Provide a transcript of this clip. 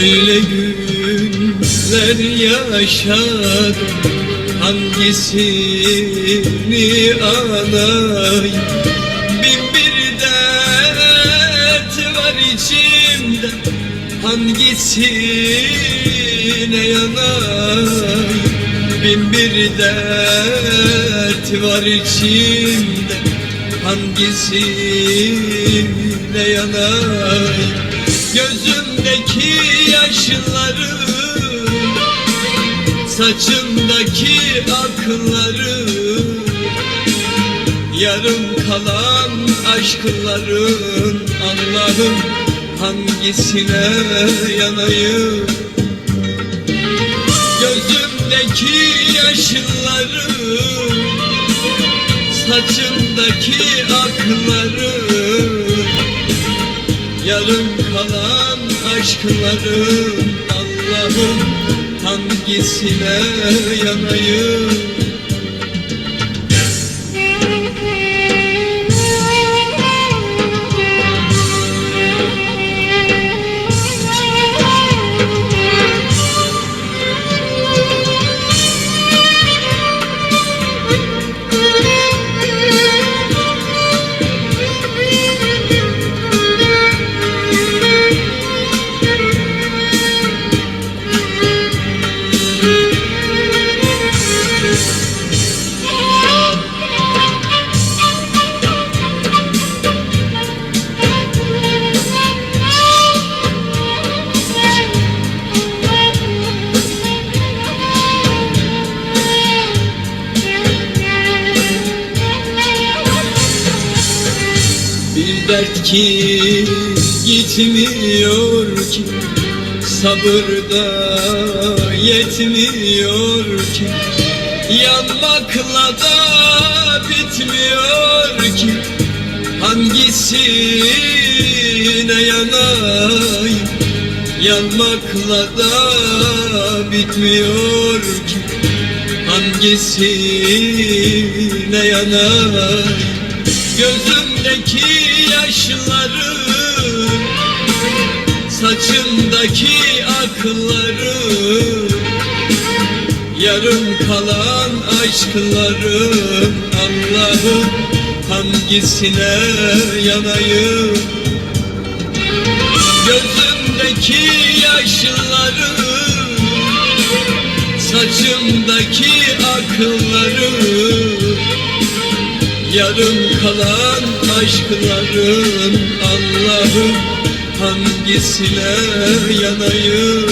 Öyle günler yaşadım. Hangisini anayım Bin bir dert var içimde. Hangisine yanayım? Bin bir dert var içimde. Hangisine yanayım? Gözümdeki yaşları Saçımdaki akılları Yarım kalan aşkların Allah'ım hangisine yanayım? Gözümdeki yaşları Saçımdaki akları Yarım kalan aşkların Allah'ım hangisine yanayım dert ki gitmiyor ki Sabırda yetmiyor ki. Yanmakla da bitmiyor ki Hangisine yanayım? Yanmakla da bitmiyor ki Hangisine yanayım Gözümdeki yaşları Saçımdaki akılları Yarım kalan aşklarım Allah'ım hangisine yanayım? Gözümdeki yaşları Saçımdaki akılları Yarım kalan aşkların Allah'ım hangisine yanayım